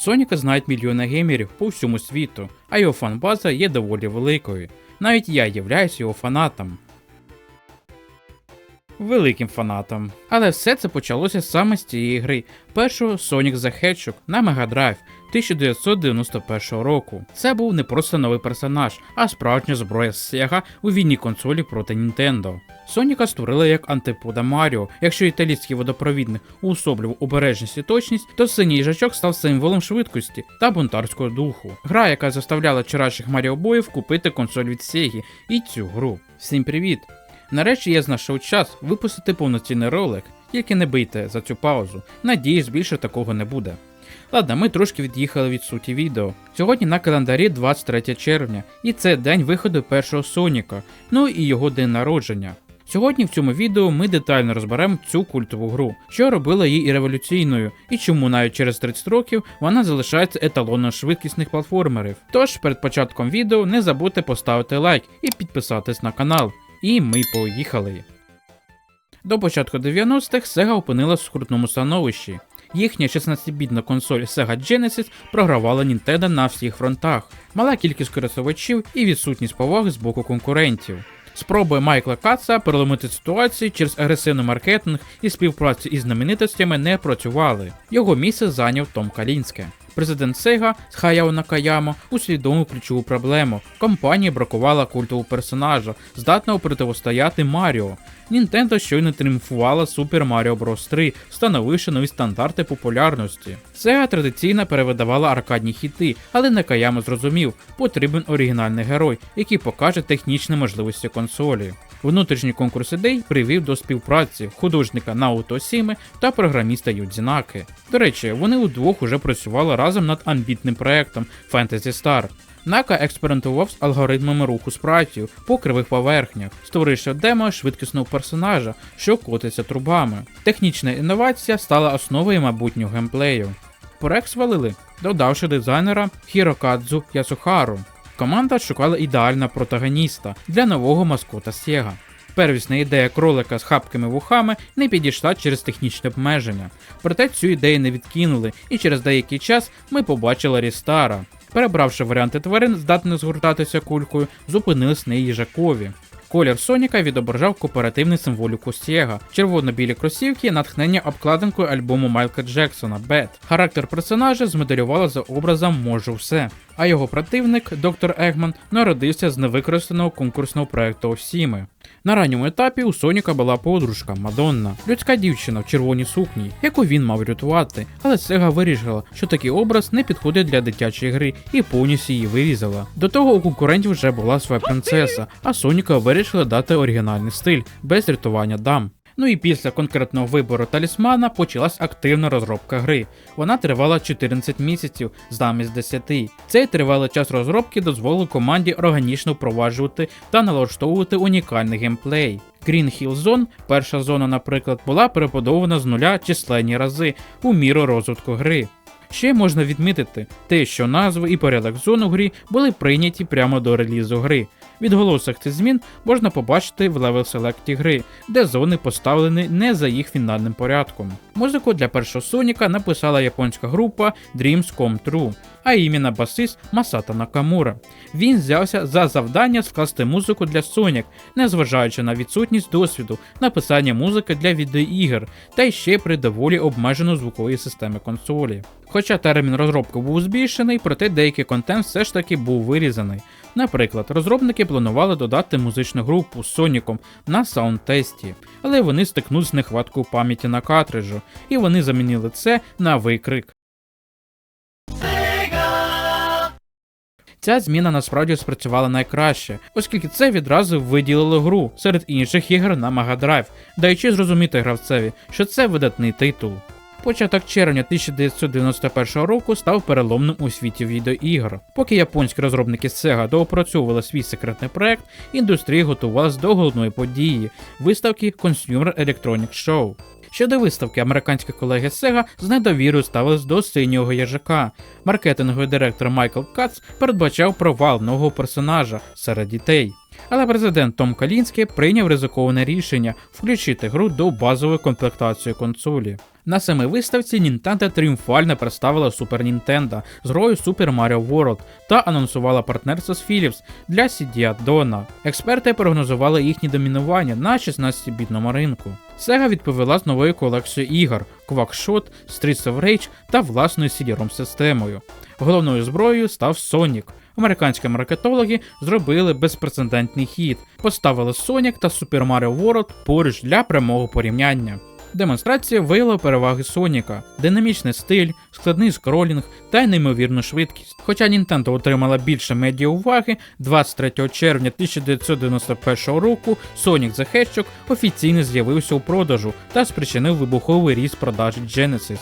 Соніка знають мільйони геймерів по всьому світу, а його фанбаза є доволі великою. Навіть я являюсь його фанатом. Великим фанатом. Але все це почалося саме з цієї гри, першого Sonic the Hedgehog на Mega Drive 1991 року. Це був не просто новий персонаж, а справжня зброя Sega у війні консолі проти Nintendo. Соніка створили як антипода Маріо. Якщо італійський водопровідник уособлював обережність і точність, то синій їжачок став символом швидкості та бунтарського духу. Гра, яка заставляла вчорашніх Маріобоїв купити консоль від Sega і цю гру. Всім привіт! Нарешті я знайшов час випустити повноцінний ролик, тільки не бийте за цю паузу. Надіюсь, більше такого не буде. Ладно, ми трошки від'їхали від суті відео. Сьогодні на календарі 23 червня, і це день виходу першого Соніка, ну і його день народження. Сьогодні в цьому відео ми детально розберемо цю культову гру, що робила її і революційною, і чому навіть через 30 років вона залишається еталоном швидкісних платформерів. Тож перед початком відео не забудьте поставити лайк і підписатись на канал. І ми поїхали. До початку 90-х Sega опинилась в скрутному становищі. Їхня 16-бітна консоль Sega Genesis програвала Nintendo на всіх фронтах, мала кількість користувачів і відсутність поваги з боку конкурентів. Спроби Майкла Каца переломити ситуацію через агресивний маркетинг і співпрацю із знаменитостями не працювали. Його місце зайняв Том Калінське. Президент Sega Хаяо Накаямо усвідомив ключову проблему. Компанії бракувала культового персонажа, здатного противостояти Маріо. Nintendo щойно тріумфувала Super Mario Bros. 3, встановивши нові стандарти популярності. Sega традиційно перевидавала аркадні хіти, але Накаямо зрозумів, потрібен оригінальний герой, який покаже технічні можливості консолі. Внутрішній конкурс ідей привів до співпраці художника Наото Сіми та програміста Юдзінаки. До речі, вони удвох уже працювали разом над амбітним проектом Fantasy Star. Нака експериментував з алгоритмами руху спрайтів по кривих поверхнях, створивши демо швидкісного персонажа, що котиться трубами. Технічна інновація стала основою майбутнього геймплею. Проект свалили, додавши дизайнера Хірокадзу Ясухару. Команда шукала ідеального протагоніста для нового маскота Sega. Первісна ідея кролика з хапкими вухами не підійшла через технічне обмеження. Проте цю ідею не відкинули, і через деякий час ми побачили Рістара. Перебравши варіанти тварин, здатних згортатися кулькою, зупинились на їжакові. Колір Соніка відображав кооперативну символіку Сєга, червоно-білі кросівки, натхнення обкладинкою альбому Майкла Джексона Бет. Характер персонажа змоделювала за образом Можу все. А його противник, доктор Егман, народився з невикористаного конкурсного проекту Осіми. На ранньому етапі у Соніка була подружка Мадонна, людська дівчина в червоній сукні, яку він мав рятувати, але Сега вирішила, що такий образ не підходить для дитячої гри і повністю її вирізала. До того у конкурентів вже була своя принцеса, а Соніка вирішила дати оригінальний стиль без рятування дам. Ну і після конкретного вибору талісмана почалась активна розробка гри. Вона тривала 14 місяців замість 10. Цей тривалий час розробки дозволив команді органічно впроваджувати та налаштовувати унікальний геймплей. Green Hill Zone, перша зона, наприклад, була перебудована з нуля численні рази у міру розвитку гри. Ще можна відмітити те, що назви і порядок зон у грі були прийняті прямо до релізу гри. Відголосок цих змін можна побачити в Level Select гри, де зони поставлені не за їх фінальним порядком. Музику для першого Соніка написала японська група Dreams Come True, а іменно басист Масата Накамура. Він взявся за завдання скласти музику для Sonic, незважаючи на відсутність досвіду написання музики для відеоігр, та ще при доволі обмежено звукової системи консолі. Хоча термін розробки був збільшений, проте деякий контент все ж таки був вирізаний. Наприклад, розробники планували додати музичну групу з Соніком на саундтесті, але вони стикнули з нехваткою пам'яті на картриджу, і вони замінили це на викрик. Ця зміна насправді спрацювала найкраще, оскільки це відразу виділило гру серед інших ігор на Drive, даючи зрозуміти гравцеві, що це видатний титул. Початок червня 1991 року став переломним у світі відеоігр. Поки японські розробники Sega доопрацьовували свій секретний проект, індустрія готувалась до головної події виставки Consumer Electronic Show. Щодо виставки, американські колеги Sega з недовірою ставились до синього їжака. Маркетинговий директор Майкл Кац передбачав провал нового персонажа серед дітей. Але президент Том Калінський прийняв ризиковане рішення включити гру до базової комплектації консолі. На самій виставці Nintendo тріумфально представила Super Nintendo з грою Super Mario World та анонсувала партнерство з Philips для CD Addona. Експерти прогнозували їхнє домінування на 16-бітному ринку. Sega відповіла з новою колекцією ігор Quackshot, Streets of Rage та власною CD-ROM системою. Головною зброєю став Sonic. Американські маркетологи зробили безпрецедентний хід, поставили Sonic та Super Mario World поруч для прямого порівняння. Демонстрація виявила переваги Соніка, динамічний стиль, складний скролінг та неймовірну швидкість. Хоча Nintendo отримала більше медіа уваги, 23 червня 1991 року Sonic the Hedgehog офіційно з'явився у продажу та спричинив вибуховий ріст продажі Genesis.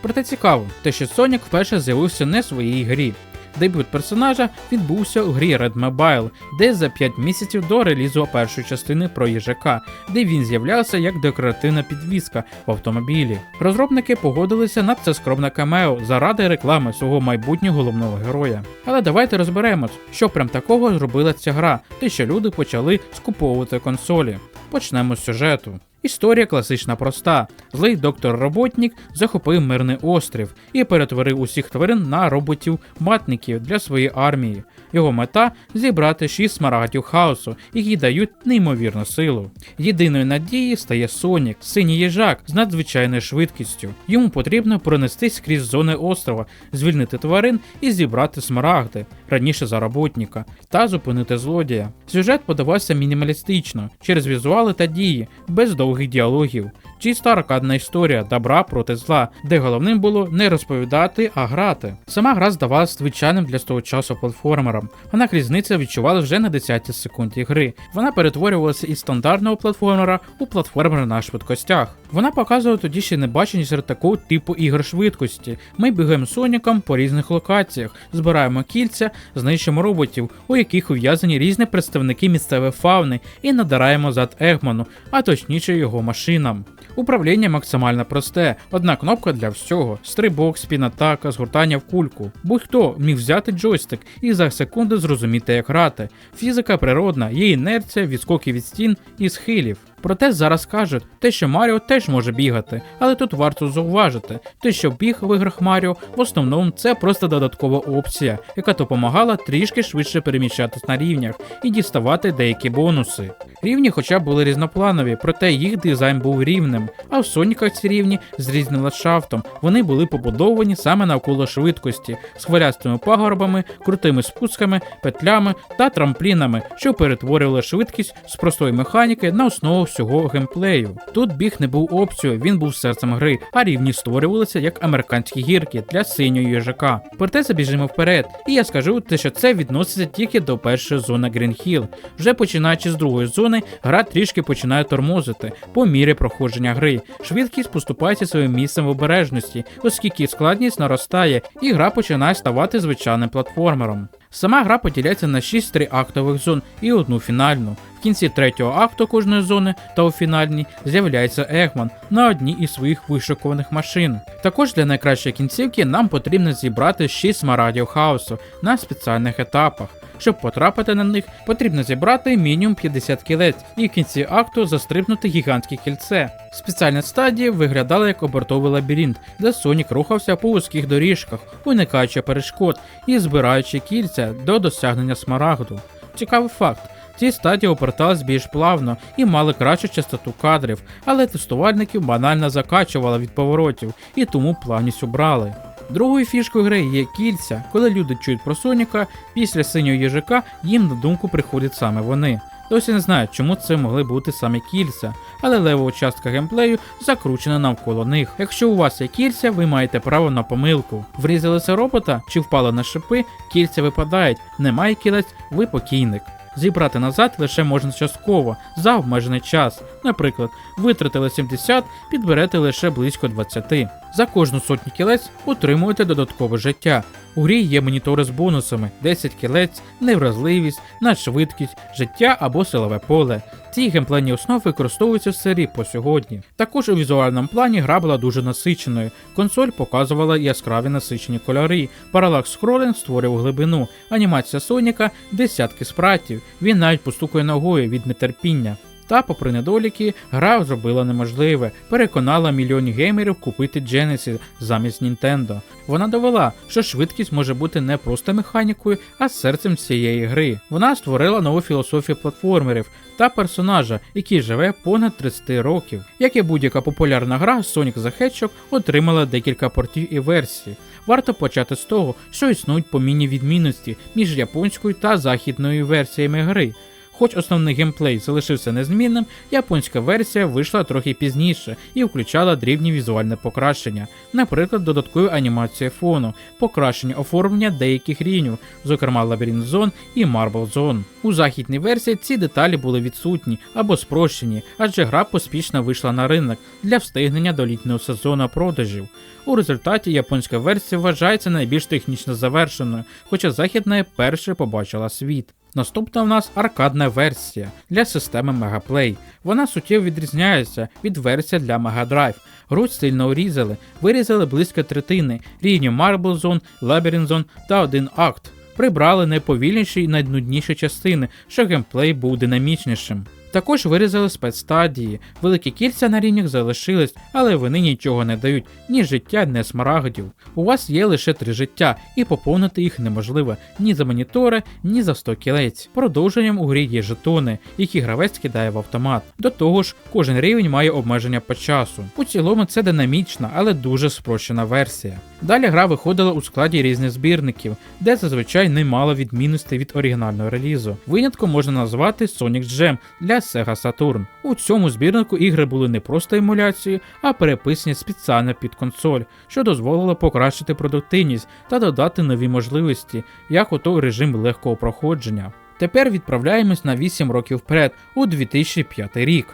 Проте цікаво, те, що Sonic вперше з'явився не в своїй грі. Дебют персонажа відбувся у грі Red Mobile, де за 5 місяців до релізу першої частини про їжака, де він з'являвся як декоративна підвіска в автомобілі. Розробники погодилися на це скромне камео заради реклами свого майбутнього головного героя. Але давайте розберемось, що прям такого зробила ця гра, те, що люди почали скуповувати консолі. Почнемо з сюжету. Історія класична проста. Злий доктор роботнік захопив мирний острів і перетворив усіх тварин на роботів-матників для своєї армії. Його мета зібрати шість смарагдів хаосу, які дають неймовірну силу. Єдиною надією стає Сонік, синій їжак з надзвичайною швидкістю. Йому потрібно пронестись крізь зони острова, звільнити тварин і зібрати смарагди раніше за роботника, та зупинити злодія. Сюжет подавався мінімалістично через візуали та дії, без довгих діалогів. Чиста аркадна історія добра проти зла, де головним було не розповідати, а грати. Сама гра здавалася звичайним для того часу платформером. Вона різниця відчувала вже на 10 секунді гри. Вона перетворювалася із стандартного платформера у платформер на швидкостях. Вона показувала тоді ще небачені серед такого типу ігор швидкості. Ми бігаємо соніком по різних локаціях, збираємо кільця, знищуємо роботів, у яких ув'язані різні представники місцевої фауни, і надараємо зад Егману, а точніше його машинам. Управління максимально просте, одна кнопка для всього: стрибок, спінатака, згортання в кульку. Будь-хто міг взяти джойстик і за секунду зрозуміти, як грати. Фізика природна, є інерція, відскоки від стін і схилів. Проте зараз кажуть, те, що Маріо теж може бігати, але тут варто зауважити, те, що біг в іграх Маріо, в основному це просто додаткова опція, яка допомагала трішки швидше переміщатись на рівнях і діставати деякі бонуси. Рівні, хоча б були різнопланові, проте їх дизайн був рівним. А в Соніках ці рівні з різним ландшафтом вони були побудовані саме навколо швидкості, з хвилястими пагорбами, крутими спусками, петлями та трамплінами, що перетворювали швидкість з простої механіки на основу всього геймплею. Тут біг не був опцією, він був серцем гри, а рівні створювалися як американські гірки для синього їжака. Проте забіжимо вперед, і я скажу те, що це відноситься тільки до першої зони Hill. Вже починаючи з другої зони, гра трішки починає тормозити по мірі проходження гри. Швидкість поступається своїм місцем в обережності, оскільки складність наростає, і гра починає ставати звичайним платформером. Сама гра поділяється на 6 триактових зон і одну фінальну. В кінці третього акту кожної зони та у фінальній з'являється Егман на одній із своїх вишикуваних машин. Також для найкращої кінцівки нам потрібно зібрати 6 смарагдів хаосу на спеціальних етапах. Щоб потрапити на них, потрібно зібрати мінімум 50 кілець і в кінці акту застрибнути гігантське кільце. Спеціальні стадії виглядали як обертовий лабіринт, де Сонік рухався по вузьких доріжках, уникаючи перешкод і збираючи кільця до досягнення смарагду. Цікавий факт. Ці стадії обертались більш плавно і мали кращу частоту кадрів, але тестувальників банально закачували від поворотів і тому плавність убрали. Другою фішкою гри є кільця, коли люди чують про Соніка, після синього їжака їм на думку приходять саме вони. Досі не знаю, чому це могли бути саме кільця, але лева частка геймплею закручена навколо них. Якщо у вас є кільця, ви маєте право на помилку. Врізалися робота чи впали на шипи, кільця випадають, немає кілець, ви покійник. Зібрати назад лише можна частково за обмежений час. Наприклад, витратили 70, підберете лише близько 20. За кожну сотню кілець отримуєте додаткове життя. У грі є монітори з бонусами: 10 кілець, невразливість, надшвидкість, життя або силове поле. Ці геймплейні основи використовуються в серії по сьогодні. Також у візуальному плані гра була дуже насиченою. Консоль показувала яскраві насичені кольори, паралакс скролінг створював глибину, анімація Соніка десятки спратів. Він навіть постукує ногою від нетерпіння. Та, попри недоліки, гра зробила неможливе, переконала мільйонів геймерів купити Genesis замість Nintendo. Вона довела, що швидкість може бути не просто механікою, а серцем цієї гри. Вона створила нову філософію платформерів та персонажа, який живе понад 30 років. Як і будь-яка популярна гра, Sonic the Hedgehog отримала декілька портів і версій. Варто почати з того, що існують помінні відмінності між японською та західною версіями гри. Хоч основний геймплей залишився незмінним, японська версія вийшла трохи пізніше і включала дрібні візуальне покращення, наприклад, додаткову анімацію фону, покращення оформлення деяких рівнів, зокрема Labyrinth Zone і Marble Zone. У західній версії ці деталі були відсутні або спрощені, адже гра поспішно вийшла на ринок для встигнення до літнього сезону продажів. У результаті японська версія вважається найбільш технічно завершеною, хоча західна перше побачила світ. Наступна в нас аркадна версія для системи Megaplay. Вона суттєво відрізняється від версії для Mega Drive. Гру сильно урізали, вирізали близько третини, рівні Marble Zone, Labyrinth Zone та один акт. Прибрали найповільніші і найнудніші частини, що геймплей був динамічнішим. Також вирізали спецстадії, великі кільця на рівнях залишились, але вони нічого не дають, ні життя, ні смарагдів. У вас є лише три життя, і поповнити їх неможливо ні за монітори, ні за 100 кілець. Продовженням у грі є жетони, які гравець кидає в автомат. До того ж, кожен рівень має обмеження по часу. У цілому це динамічна, але дуже спрощена версія. Далі гра виходила у складі різних збірників, де зазвичай немало відмінностей від оригінального релізу. Винятком можна назвати Sonic Jam для Sega Saturn. У цьому збірнику ігри були не просто емуляцією, а переписані спеціально під консоль, що дозволило покращити продуктивність та додати нові можливості, як ото режим легкого проходження. Тепер відправляємось на 8 років вперед, у 2005 рік.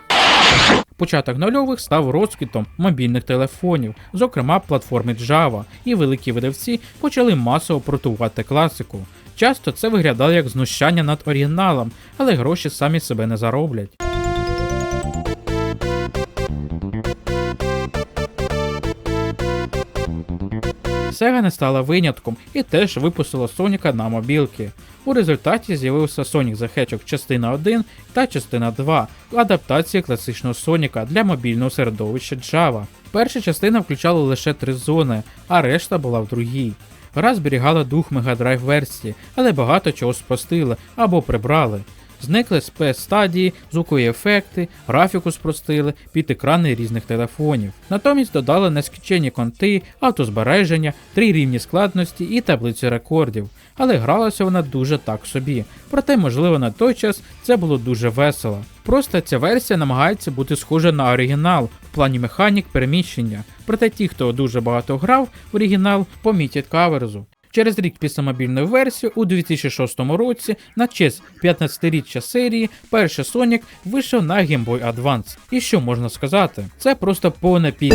Початок нульових став розквітом мобільних телефонів, зокрема платформи Java, і великі видавці почали масово протувати класику. Часто це виглядало як знущання над оригіналом, але гроші самі себе не зароблять. Sega не стала винятком і теж випустила Соніка на мобілки. У результаті з'явився Sonic the Hedgehog частина 1 та частина 2, адаптації класичного Соніка для мобільного середовища Java. Перша частина включала лише три зони, а решта була в другій. Гра зберігала дух мега драйв версії, але багато чого спростили або прибрали. Зникли спецстадії, звукові ефекти, графіку спростили під екрани різних телефонів. Натомість додали нескінченні конти, автозбереження, три рівні складності і таблицю рекордів. Але гралася вона дуже так собі. Проте, можливо, на той час це було дуже весело. Просто ця версія намагається бути схожа на оригінал в плані механік переміщення. Проте ті, хто дуже багато грав в оригінал, помітять каверзу. Через рік після мобільної версії у 2006 році на честь 15-річчя серії перший Sonic вийшов на Game Boy Advance. І що можна сказати? Це просто повне пі.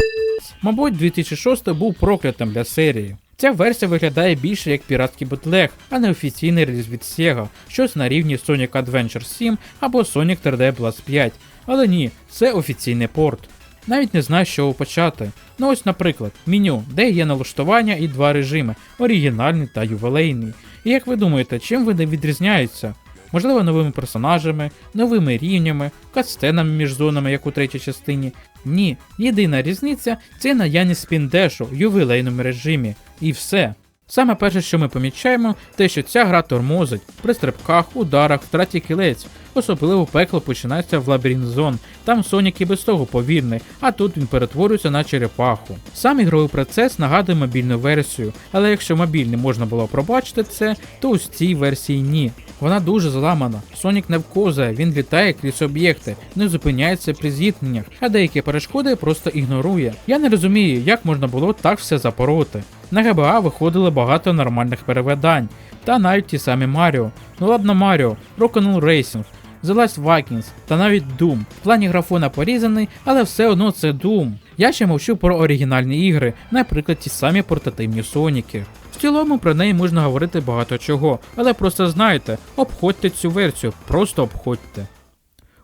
Мабуть, 2006 був проклятим для серії. Ця версія виглядає більше як піратський бутлег, а не офіційний реліз від Sega, щось на рівні Sonic Adventure 7 або Sonic 3D Blast 5. Але ні, це офіційний порт. Навіть не знаю, з чого почати. Ну ось, наприклад, меню, де є налаштування і два режими оригінальний та ювілейний. І як ви думаєте, чим вони відрізняються? Можливо, новими персонажами, новими рівнями, катсценами між зонами, як у третій частині. Ні, єдина різниця це наявність спіндешу в ювілейному режимі. І все. Саме перше, що ми помічаємо, те, що ця гра тормозить при стрибках, ударах, втраті кілець. Особливо пекло починається в лабіринт зон. Там Сонік і без того повільний, а тут він перетворюється на черепаху. Сам ігровий процес нагадує мобільну версію, але якщо мобільний можна було пробачити це, то ось цій версії ні. Вона дуже зламана. Сонік не вкозає, він літає крізь об'єкти, не зупиняється при зіткненнях, а деякі перешкоди просто ігнорує. Я не розумію, як можна було так все запороти. На ГБА виходило багато нормальних перевидань, та навіть ті самі Маріо. Ну ладно Маріо, Rock'n'Roll Racing, The Last Vikings та навіть Doom. В плані графона порізаний, але все одно це Doom. Я ще мовчу про оригінальні ігри, наприклад, ті самі портативні Соніки. В цілому про неї можна говорити багато чого, але просто знайте, обходьте цю версію, просто обходьте.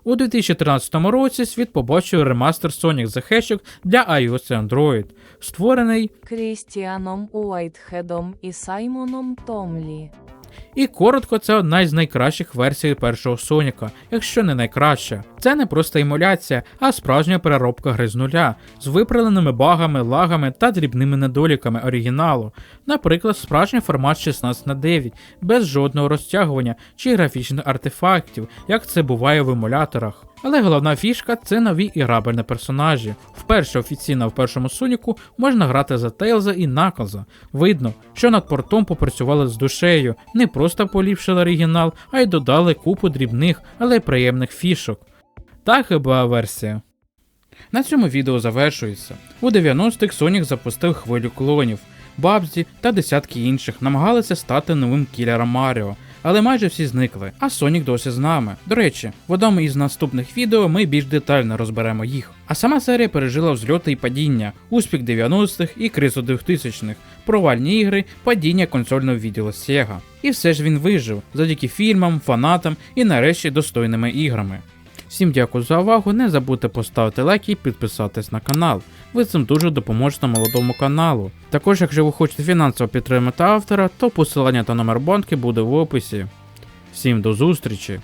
У 2013 році світ побачив ремастер Sonic the Hedgehog для iOS і Android, створений Крістіаном Уайтхедом і Саймоном Томлі. І коротко, це одна із найкращих версій першого Соніка, якщо не найкраща. Це не просто емуляція, а справжня переробка гри з нуля, з виправленими багами, лагами та дрібними недоліками оригіналу. Наприклад, справжній формат 16 на 9 без жодного розтягування чи графічних артефактів, як це буває в емуляторах. Але головна фішка це нові іграбельні персонажі. Вперше офіційно в першому Соніку можна грати за Тейлза і Наклза. Видно, що над портом попрацювали з душею, не просто поліпшили оригінал, а й додали купу дрібних, але приємних фішок. Так і була версія. На цьому відео завершується. У 90-х Sonic запустив хвилю клонів. Бабзі та десятки інших намагалися стати новим кілером Маріо, але майже всі зникли, а Сонік досі з нами. До речі, в одному із наступних відео ми більш детально розберемо їх. А сама серія пережила взльоти і падіння, успіх 90-х і кризу 2000-х, провальні ігри, падіння консольного відділу Sega. І все ж він вижив завдяки фільмам, фанатам і нарешті достойними іграми. Всім дякую за увагу. Не забудьте поставити лайк і підписатись на канал. Ви цим дуже допоможете молодому каналу. Також, якщо ви хочете фінансово підтримати автора, то посилання та номер банки буде в описі. Всім до зустрічі!